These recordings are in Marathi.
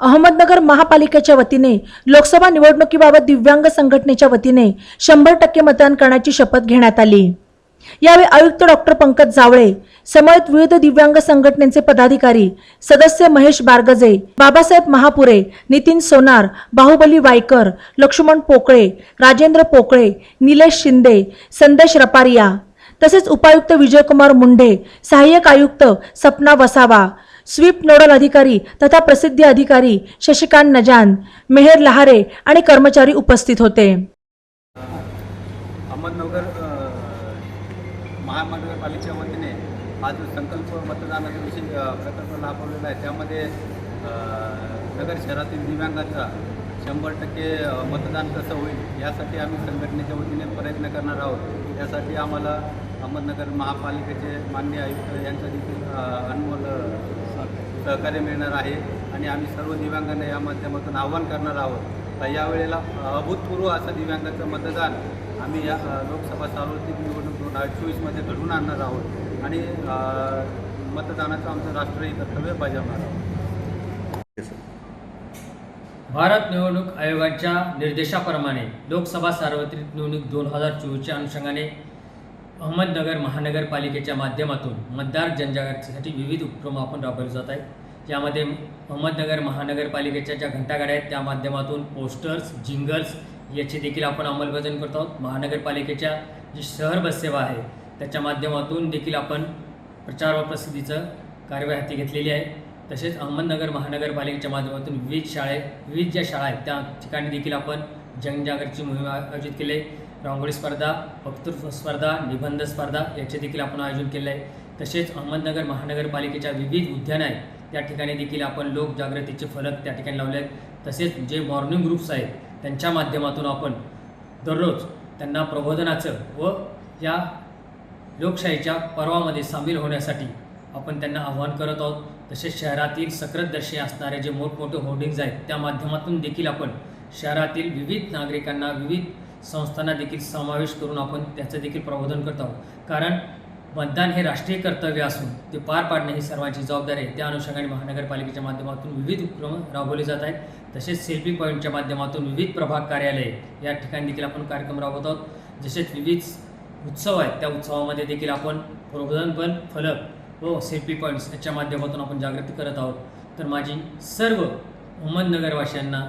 अहमदनगर महापालिकेच्या वतीने लोकसभा निवडणुकीबाबत दिव्यांग संघटनेच्या वतीने शंभर टक्के मतदान करण्याची शपथ घेण्यात आली. यावेळी आयुक्त डॉक्टर पंकज जावळे समवेत विविध दिव्यांग संघटनेचे पदाधिकारी सदस्य महेश बारगजे बाबासाहेब महापुरे नितीन सोनार बाहुबली वायकर लक्ष्मण पोकळे राजेंद्र पोकळे निलेश शिंदे संदेश रपारिया तसेच उपायुक्त विजयकुमार मुंढे सहाय्यक आयुक्त सपना वसावा स्वीप नोडल अधिकारी तथा प्रसिद्धी अधिकारी शशिकांत नजान मेहर लहारे आणि कर्मचारी उपस्थित होते. अहमदनगर महानगरपालिकेच्या वतीने हा जो संकल्प मतदानाचा विषय प्रकल्प राबवलेला आहे त्यामध्ये नगर शहरातील दिव्यांगांचा शंभर टक्के मतदान कसं होईल यासाठी आम्ही संघटनेच्या वतीने प्रयत्न करणार आहोत. यासाठी आम्हाला अहमदनगर महापालिकेचे मान्य आयुक्त यांचा देखील अनमोल सहकार्य मिळणार आहे आणि आम्ही सर्व दिव्यांगांना या माध्यमातून आव्हान करणार आहोत. तर यावेळेला अभूतपूर्व असं दिव्यांगाचं मतदान आम्ही या लोकसभा सार्वत्रिक निवडणूक दोन हजार चोवीसमध्ये घडवून आणणार आहोत. आणि मतदानाचं आमचं राष्ट्रीय कर्तव्य बजावणार आहोत. भारत निवडणूक आयोगाच्या निर्देशाप्रमाणे लोकसभा सार्वत्रिक निवडणूक दोन हजार चोवीसच्या अनुषंगाने अहमदनगर महानगरपालिकेच्या माध्यमातून मतदार जनजागृतीसाठी विविध उपक्रम आपण राबवले जात आहेत. यामध्ये अहमदनगर महानगरपालिकेच्या ज्या घंटागाड्या आहेत त्या माध्यमातून पोस्टर्स जिंगल्स याची देखील आपण अंमलबजावणी करतो आहोत. महानगरपालिकेच्या जी शहर बससेवा आहे त्याच्या माध्यमातून देखील आपण प्रचार व प्रसिद्धीचं कार्यवाही हाती घेतलेली आहे. तसेच अहमदनगर महानगरपालिकेच्या माध्यमातून विविध शाळे विविध ज्या शाळा आहेत त्या ठिकाणी देखील आपण जनजागृतीची मोहीम आयोजित केली आहे. रांगोळी स्पर्धा वक्तृत्व स्पर्धा निबंध स्पर्धा याचे देखील आपण आयोजन केलं आहे. तसेच अहमदनगर महानगरपालिकेच्या विविध उद्यानं आहेत. त्या ठिकाणी देखील आपण लोकजागृतीचे फलक त्या ठिकाणी लावले आहेत. तसेच जे मॉर्निंग ग्रुप्स आहेत त्यांच्या माध्यमातून आपण दररोज त्यांना प्रबोधनाचं व या लोकशाहीच्या पर्वामध्ये सामील होण्यासाठी आपण त्यांना आव्हान करत आहोत. तसेच शहरातील सक्रतदर्शी असणारे जे मोठमोठे होर्डिंग्ज आहेत त्या माध्यमातून देखील आपण शहरातील विविध नागरिकांना विविध संस्थांना देखील समावेश करून आपण त्याचं देखील प्रबोधन करत आहोत. कारण मतदान हे राष्ट्रीय कर्तव्य असून ते पार पाडणे ही सर्वांची जबाबदारी आहे. त्या अनुषंगाने महानगरपालिकेच्या माध्यमातून विविध उपक्रम राबवले जात आहेत. तसेच सेल्फी पॉईंटच्या माध्यमातून विविध प्रभाग कार्यालये या ठिकाणी देखील आपण कार्यक्रम राबवत आहोत. जसेच विविध उत्सव आहेत त्या उत्सवामध्ये देखील आपण प्रबोधनपण फलक व सेल्फी पॉईंट्स याच्या माध्यमातून आपण जागृती करत आहोत. तर माझी सर्व अहमदनगरवासियांना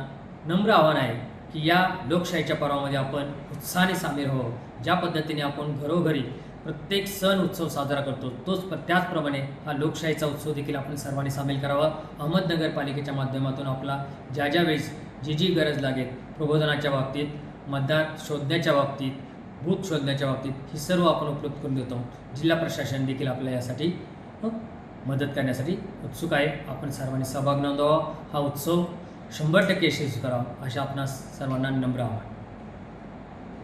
नम्र आव्हान आहे की या लोकशाहीच्या पर्वामध्ये आपण उत्साहाने सामील व्हावं. ज्या पद्धतीने आपण घरोघरी प्रत्येक सण उत्सव साजरा करतो तोच पण त्याचप्रमाणे हा लोकशाहीचा उत्सव देखील आपण सर्वांनी सामील करावा. अहमदनगरपालिकेच्या माध्यमातून आपला ज्या ज्या वेळेस जी जी गरज लागेल प्रबोधनाच्या बाबतीत मतदार शोधण्याच्या बाबतीत बूथ शोधण्याच्या बाबतीत ही सर्व आपण उपलब्ध करून देतो. जिल्हा प्रशासन देखील आपल्या यासाठी मदत करण्यासाठी उत्सुक आहे. आपण सर्वांनी सहभाग नोंदवावा. हा उत्सव शंभर टक्के यशस्वी करावं अशा आपणास सर्वांना नम्र आव्हान.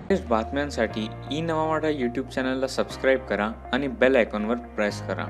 लेटेस्ट बातम्यांसाठी ई नवा मराठा यूट्यूब चॅनलला सबस्क्राईब करा आणि बेल आयकॉनवर प्रेस करा.